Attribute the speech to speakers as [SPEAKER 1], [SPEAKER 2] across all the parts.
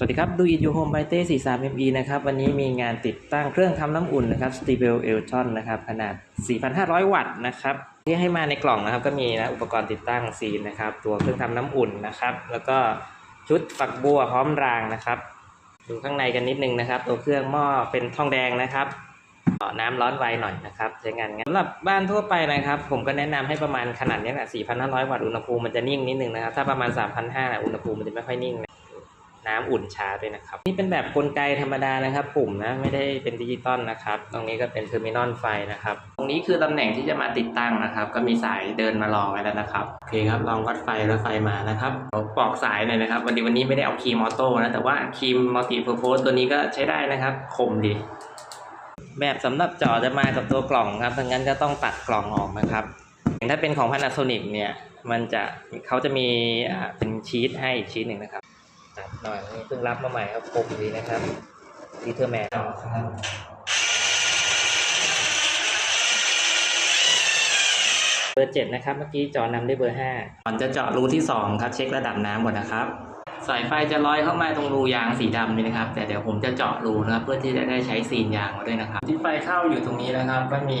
[SPEAKER 1] สวัสดีครับ ดูอินยูโฮมไบเต้43 ME นะครับ วันนี้มีงานติดตั้งเครื่องทำน้ำอุ่นนะครับ s t e b e l e l t o n นนะครับ ขนาด 4,500 วัตต์นะครับ ที่ให้มาในกล่องนะครับ ก็มีนะอุปกรณ์ติดตั้งซีนนะครับ ตัวเครื่องทำน้ำอุ่นนะครับ แล้วก็ชุดฝักบัวพร้อมรางนะครับ ดูข้างในกันนิดนึงนะครับ ตัวเครื่องหม้อเป็นทองแดงนะครับต่อน้ำร้อนไวหน่อยนะครับใช้งานง่ายสำหรับบ้านทั่วไปนะครับ ผมก็แนะนำให้ประมาณขนาดนี้แหละ4,500 วัตต์อุณหภูมิมันจะนิ่งนิดนึงนะครับ ถ้าประมาณ 3,500 อุณหภูมิมันจะไม่ค่อยนิ่ง น้ำอุ่นช้าด้วยนะครับ นี่เป็นแบบกลไกธรรมดานะครับ ปุ่มนะไม่ได้เป็นดิจิตอลนะครับ ตรงนี้ก็เป็นเทอร์มินอลไฟนะครับ ตรงนี้คือตำแหน่งที่จะมาติดตั้งนะครับ ก็มีสายเดินมารอไว้แล้วนะครับโอเคครับลองวัดไฟแล้วไฟมานะครับเราปอกสายหน่อยนะครับ วันนี้วันนี้ไม่ได้เอาครีมออโต้นะแต่ว่าครีมมัลติเพอร์โพสตัวนี้ก็ใช้ได้นะครับคมดีแบบสำหรับจอจะมากับตัวกล่องครับดังนั้นก็ต้องตัดกล่องออกนะครับ ถ้าเป็นของ Panasonic เนี่ย มันจะเขาจะมีเป็นชีตให้อีกชีตหนึ่งนะครับ หน่อยนี่เพิ่งรับมาใหม่ครับคมดีนะครับดีเทอร์แมนเบอร์เจ็ดนะครับ เมื่อกี้จอนำได้เบอร์ห้าก่อนจะเจาะรูที่สองครับ เช็คระดับน้ำก่อนนะครับ สายไฟจะลอยเข้ามาตรงรูยางสีดำนี่นะครับ แต่เดี๋ยวผมจะเจาะรูนะครับ เพื่อที่จะได้ใช้ซีนยางมาด้วยนะครับ ที่ไฟเข้าอยู่ตรงนี้นะครับ ก็มี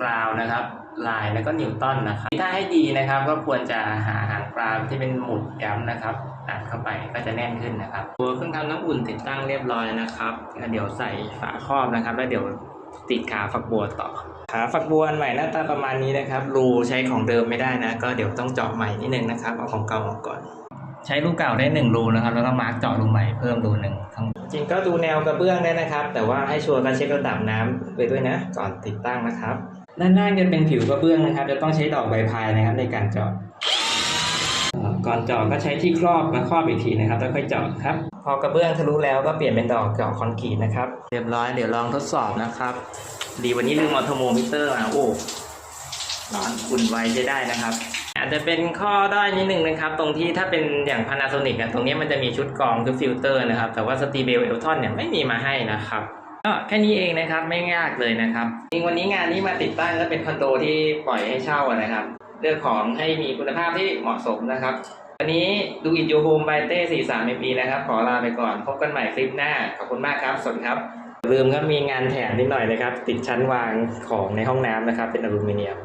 [SPEAKER 1] กราวนะครับ ลายแล้วก็นิวตันนะครับถ้าให้ดีนะครับ ก็ควรจะหาหางปลาที่เป็นหมุดย้ำนะครับอัดเข้าไปก็จะแน่นขึ้นนะครับตัวเครื่องทำน้ำอุ่นติดตั้งเรียบร้อยนะครับแล้วเดี๋ยวใส่ฝาครอบนะครับ แล้วเดี๋ยวติดขาฝักบัวต่อขาฝักบัวอันใหม่หน้าตาประมาณนี้นะครับ รูใช้ของเดิมไม่ได้นะ ก็เดี๋ยวต้องเจาะใหม่นิดนึงนะครับเอาของเก่าออกก่อน ใช้รูเก่าได้หนึ่งรูนะครับ แล้วก็มาร์กเจาะรูใหม่เพิ่มรูหนึ่งข้างบนจริงก็ดูแนวกระเบื้องได้นะครับ แต่ว่าให้ชัวร์การเช็คระดับน้ำไปด้วยนะ ก่อนติดตั้งนะครับ ด้านหน้าจะเป็นผิวกระเบื้องนะครับ จะต้องใช้ดอกใบพายนะครับ ในการเจาะเอ่อก่อนเจาะก็ใช้ที่ครอบมาครอบอีกทีนะครับแล้วค่อยเจาะครับ พอกระเบื้องทะลุแล้วก็เปลี่ยนเป็นดอกเจาะคอนกรีตนะครับ เรียบร้อยเดี๋ยวลองทดสอบนะครับ ดีวันนี้ลืมเอาเทอร์โมมิเตอร์มาโอ้ร้อนอุ่นไวใช้ได้นะครับ อาจจะเป็นข้อด้อยนิดนึงนะครับ ตรงที่ถ้าเป็นอย่าง Panasonic อะตรงนี้มันจะมีชุดกรองคือฟิลเตอร์นะครับ แต่ว่า s t e b e l e l t o n เนี่ยไม่มีมาให้นะครับ ก็แค่นี้เองนะครับไม่ยากเลยนะครับจริงวันนี้งานนี้มาติดตั้งก็เป็นคอนโดที่ปล่อยให้เช่านะครับ เลือกของให้มีคุณภาพที่เหมาะสมนะครับวันนี้ดูอินยูโฮมไบเต้สี่สามปีนะครับ ขอลาไปก่อน พบกันใหม่คลิปหน้า ขอบคุณมากครับ สวัสดีครับลืมก็มีงานแถมนิดหน่อยนะครับ ติดชั้นวางของในห้องน้ำนะครับ เป็นอลูมิเนียม